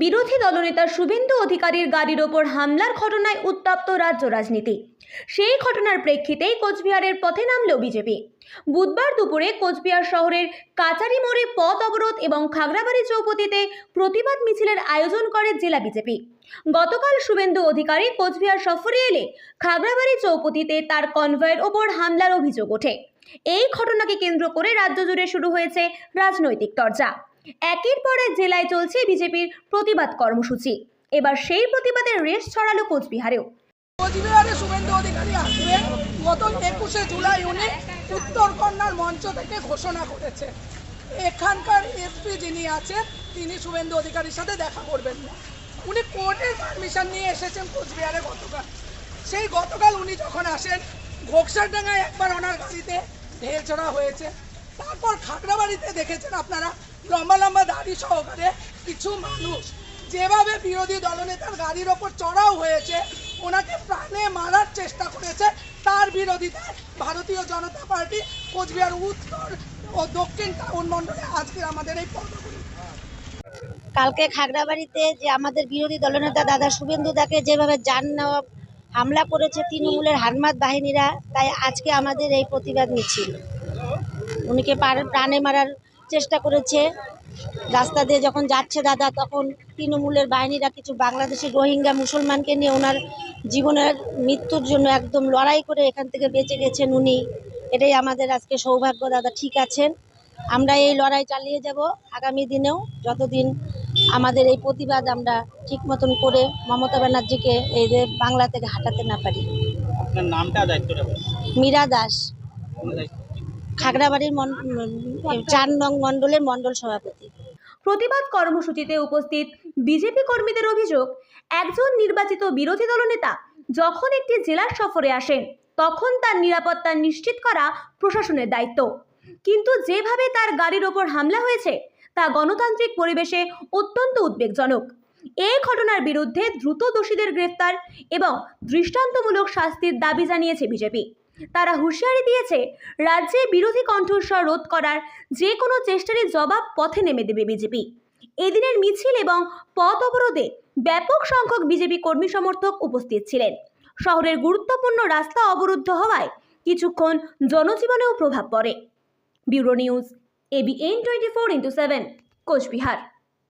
বিরোধী দলনেতা শুভেন্দু অধিকারীর গাড়ির ওপর হামলার ঘটনায় উত্তাপ্ত রাজ্য রাজনীতি। সেই ঘটনার প্রেক্ষিতেই কোচবিহারের পথে নামল বিজেপি। বুধবার দুপুরে কোচবিহার শহরের কাচারি মোড়ে পথ অবরোধ এবং খাগড়াবাড়ি চৌপতিতে প্রতিবাদ মিছিলের আয়োজন করে জেলা বিজেপি। গতকাল শুভেন্দু অধিকারী কোচবিহার সফরে এলে খাগড়াবাড়ি চৌপতিতে তার কনভয়ের ওপর হামলার অভিযোগ ওঠে। এই ঘটনাকে কেন্দ্র করে রাজ্য জুড়ে শুরু হয়েছে রাজনৈতিক চর্চা একের পর এক জেলায় চলছে বিজেপির প্রতিবাদ কর্মসূচি। এবার সেই প্রতিবাদের রেশ ছড়ালো কোচবিহারেও। কোচবিহারে শুভেন্দু অধিকারী আসবেন গত একুশে জুলাই উনি উত্তরকন্যার মঞ্চ থেকে ঘোষণা করেছে। এখানকার এসপি যিনি আছেন, তিনি শুভেন্দু অধিকারীর সাথে দেখা করবেন না। উনি কোর্টের পারমিশন নিয়ে এসেছেন কোচবিহারে গতকাল। সেই গতকাল উনি যখন আসেন, ঘোকসারডাঙ্গায় একবার ওনার গাড়িতে ঢেল চড়া হয়েছে। তারপর খাগড়াবাড়িতে দেখেছেন আপনারা, লম্বা লম্বা দাড়ি সহকারে কিছু মানুষ যেভাবে বিরোধী দলনেতার গাড়ির ওপর চড়াও হয়েছে ওনাকে প্রাণে মারার চেষ্টা করেছে। তার বিরোধিতায় ভারতীয় জনতা পার্টি কোচবিহার, উত্তর ও দক্ষিণ টাউন মণ্ডলে আজকে আমাদের এই পদগুলি কালকে খাগড়াবাড়িতে যে আমাদের বিরোধী দলনেতা দাদা শুভেন্দু দাকে যেভাবে যান হামলা করেছে তৃণমূলের হারমাত বাহিনীরা, তাই আজকে আমাদের এই প্রতিবাদ মিছিল। উনিকে প্রাণে মারার চেষ্টা করেছে। রাস্তা দিয়ে যখন যাচ্ছে দাদা তখন তৃণমূলের বাহিনীরা কিছু বাংলাদেশি রোহিঙ্গা মুসলমানকে নিয়ে ওনার জীবনের মৃত্যুর জন্য একদম লড়াই করে এখান থেকে বেঁচে গেছেন উনি। এটাই আমাদের আজকে সৌভাগ্য দাদা ঠিক আছেন। আমরা এই লড়াই চালিয়ে যাব আগামী দিনেও। যতদিন আমাদের এই প্রতিবাদ আমরা ঠিক মতন করে মমতা ব্যানার্জিকে এই যে বাংলা থেকে হাঁটাতে না পারি। আপনার নামটা দায়িত্বটা মীরা দাস? খাগড়াবাড়ির চার নং মণ্ডলের মণ্ডল সভাপতি। প্রতিবাদ কর্মসূচিতে উপস্থিত বিজেপি কর্মীদের অভিযোগ, একজন নির্বাচিত বিরোধী দলনেতা যখন একটি জেলার সফরে আসেন, তখন তার নিরাপত্তা নিশ্চিত করা প্রশাসনের দায়িত্ব। কিন্তু যেভাবে তার গাড়ির ওপর হামলা হয়েছে, তা গণতান্ত্রিক পরিবেশে অত্যন্ত উদ্বেগজনক। এই ঘটনার বিরুদ্ধে দ্রুত দোষীদের গ্রেফতার এবং দৃষ্টান্তমূলক শাস্তির দাবি জানিয়েছে বিজেপি। তারা হুঁশিয়ারি দিয়েছে, রাজ্যে বিরোধী কণ্ঠস্বর রোধ করার যে কোনো চেষ্টারই জবাব পথে নেমে দেবে বিজেপি। এদিনের মিছিল এবং পথ অবরোধে ব্যাপক সংখ্যক বিজেপি কর্মী সমর্থক উপস্থিত ছিলেন। শহরের গুরুত্বপূর্ণ রাস্তা অবরুদ্ধ হওয়ায় কিছুক্ষণ জনজীবনেও প্রভাব পড়ে। Bureau news ABN twenty four into seven, Coochbehar.